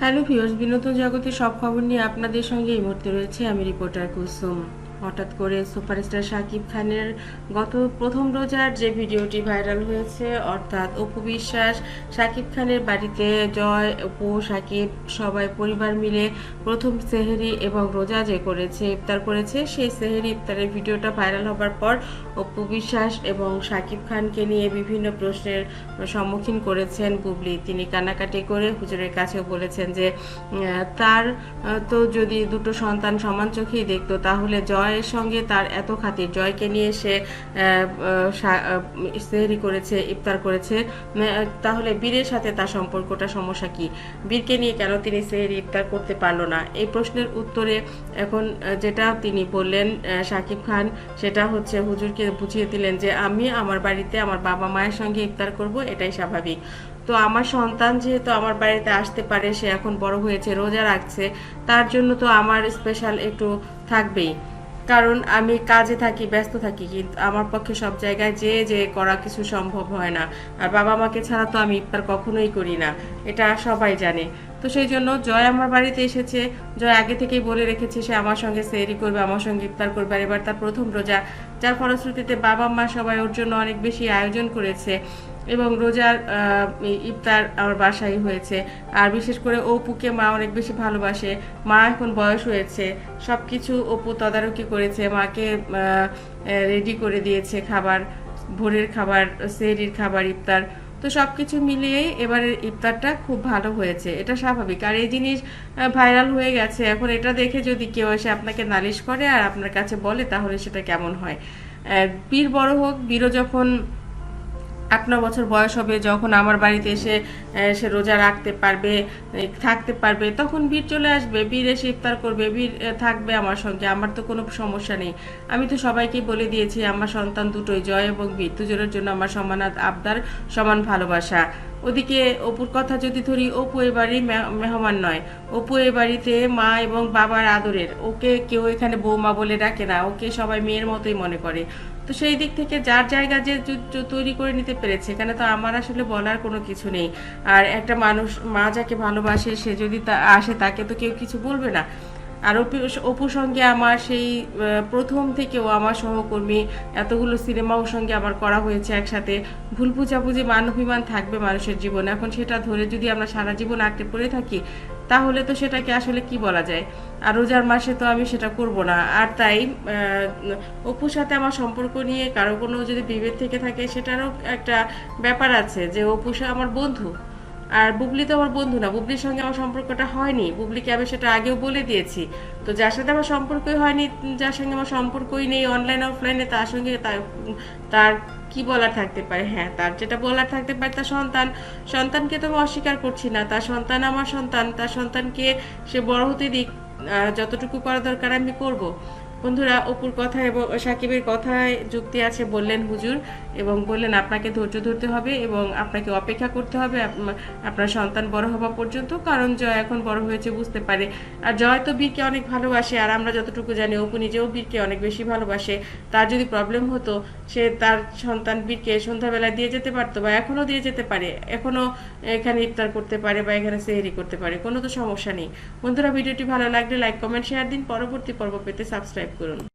Hello viewers, বিনোদন জগতের সব খবর নিয়ে আপনাদের সঙ্গে এই মুহূর্তে রয়েছে আমি রিপোর্টার কুসুম হঠাৎ করে সুপারস্টার শাকিব খানের গত প্রথম রোজার যে ভিডিওটি ভাইরাল হয়েছে, অর্থাৎ অপু বিশ্বাস, শাকিব খানের বাড়িতে জয়, অপু, শাকিব সবাই পরিবার মিলে প্রথম সেহেরি এবং রোজা যে করেছে, ইফতার করেছে, সেই সেহেরি ইফতারের ভিডিওটা ভাইরাল হবার পর অপু বিশ্বাস এবং শাকিব খানকে নিয়ে বিভিন্ন প্রশ্নের সম্মুখীন করেছেন বুবলি। তিনি কান্নাকাটি করে হুজুরের কাছেও বলেছেন যে তার তো যদি দুটো সন্তান সমান চোখেই দেখতো, তাহলে জয়ের সঙ্গে তার এত খাতির। জয়কে নিয়ে সে সেহরি করেছে, ইফতার করেছে। তাহলে বীরের সাথে তার সম্পর্কটা সমস্যা কি? বীরকে নিয়ে কেন তিনি সেহরি ইফতার করতে পারল না? এই প্রশ্নের উত্তরে এখন যেটা তিনি বললেন শাকিব খান, সেটা হচ্ছে হুজুরকে বুঝিয়ে দিলেন যে আমি আমার বাড়িতে আমার বাবা মায়ের সঙ্গে ইফতার করব, এটাই স্বাভাবিক। তো আমার সন্তান যেহেতু আমার বাড়িতে আসতে পারে, সে এখন বড় হয়েছে, রোজা রাখছে, তার জন্য তো আমার স্পেশাল একটু থাকবেই। কারণ আমি কাজে থাকি, ব্যস্ত থাকি, কিন্তু আমার পক্ষে সব জায়গায় যে যে করা কিছু সম্ভব হয় না। আর বাবা মাকে ছাড়া তো আমি ইফতার কখনোই করি না। এটা সবাই জানে। তো সেই জন্য জয় আমার বাড়িতে এসেছে। জয় আগে থেকেই বলে রেখেছে, সে আমার সঙ্গে সেরি করবে, আমার সঙ্গে ইফতার করবে। আর এবার তার প্রথম রোজা, যার ফলশ্রুতিতে বাবা মা সবাই ওর জন্য অনেক বেশি আয়োজন করেছে। এবং রোজার ইফতার আমার বাসায় হয়েছে। আর বিশেষ করে অপুকে মা অনেক বেশি ভালোবাসে। মা এখন বয়স হয়েছে। সব কিছু অপু তদারকি করেছে। মাকে রেডি করে দিয়েছে খাবার, ভোরের খাবার, সেহরির খাবার, ইফতার। তো সব কিছু মিলিয়েই এবারের ইফতারটা খুব ভালো হয়েছে। এটা স্বাভাবিক। আর এই জিনিস ভাইরাল হয়ে গেছে। এখন এটা দেখে যদি কেউ এসে আপনাকে নালিশ করে আর আপনার কাছে বলে, তাহলে সেটা কেমন হয়? বীর বড় হোক বীরও যখন আট, ন বছর বয়স হবে, যখন আমার বাড়িতে এসে সে রোজা রাখতে পারবে থাকতে পারবে, তখন বীর চলে আসবে, বীর এসে ইফতার করবে, বীর থাকবে আমার সঙ্গে, আমার তো কোনো সমস্যা নেই। আমি তো সবাইকে বলে দিয়েছি, আমার সন্তান দুটোই জয় এবং বীর, দুজনের জন্য আমার সমান আবদার, সমান ভালোবাসা। ওদিকে অপুর কথা যদি ধরি, অপু এ বাড়ির মেহমান নয়। অপু এ বাড়িতে মা এবং বাবার আদরের, ওকে কেউ এখানে বৌমা বলে ডাকে না, ওকে সবাই মেয়ের মতোই মনে করে। তো সেই দিক থেকে যার জায়গা যে তৈরি করে নিতে পেরেছে, এখানে তো আমার আসলে বলার কোনো কিছু নেই। আর একটা মানুষ, মা যাকে ভালোবাসে, সে যদি আসে, তাকে তো কেউ কিছু বলবে না। আর অপু সঙ্গে আমার সেই প্রথম থেকেও আমার সহকর্মী, এতগুলো সিনেমাও সঙ্গে আমার করা হয়েছে একসাথে। ভুল বুঝাবুঝি, মান অভিমান থাকবে মানুষের জীবনে। এখন সেটা ধরে যদি আমরা সারা জীবন আঁকড়ে পড়ে থাকি তাহলে তো সেটাকে আসলে কি বলা যায়? আর রোজার মাসে তো আমি সেটা করব না। আর তাই অপুর সাথে আমার সম্পর্ক নিয়ে কারও কোনো যদি বিভেদ থেকে থাকে, সেটারও একটা ব্যাপার আছে যে অপুষা আমার বন্ধু। আর বুবলি তো আমার বন্ধু না, বুবলির সঙ্গে আমার সম্পর্কটা হয়নি। বুবলিকে আমি সেটা আগেও বলে দিয়েছি। তো যার সাথে আমার সম্পর্কই হয়নি, যার সঙ্গে আমার সম্পর্কই নেই অনলাইন অফলাইনে তার সঙ্গে তার কি বলার থাকতে পারে? হ্যাঁ তার যেটা বলার থাকতে পারে তার সন্তান। সন্তানকে তো আমি অস্বীকার করছি না। তার সন্তান আমার সন্তান। তার সন্তানকে সে বড় হতে দিক যতটুকু করা দরকার আমি করব। বন্ধুরা, অপুর কথা এবং সাকিবের কথায় যুক্তি আছে, বললেন হুজুর এবং বললেন আপনাকে ধৈর্য ধরতে হবে এবং আপনাকে অপেক্ষা করতে হবে, আপ- আপনার সন্তান বড় হওয়া পর্যন্ত, কারণ জয় এখন বড় হয়েছে বুঝতে পারে। আর জয় তো বীরকে অনেক ভালোবাসে, আর আমরা যতটুকু জানি অপু নিজেও বীরকে অনেক বেশি ভালোবাসে। তার যদি প্রবলেম হতো, সে তার সন্তান বীরকে সন্ধ্যাবেলা দিয়ে যেতে পারতো বা এখনও দিয়ে যেতে পারে, এখনও এখানে ইফতার করতে পারে বা এখানে সেহেরি করতে পারে, কোনো তো সমস্যা নেই। বন্ধুরা, ভিডিওটি ভালো লাগলে লাইক কমেন্ট শেয়ার দিন, পরবর্তী পর্ব পেতে সাবস্ক্রাইব 댓글은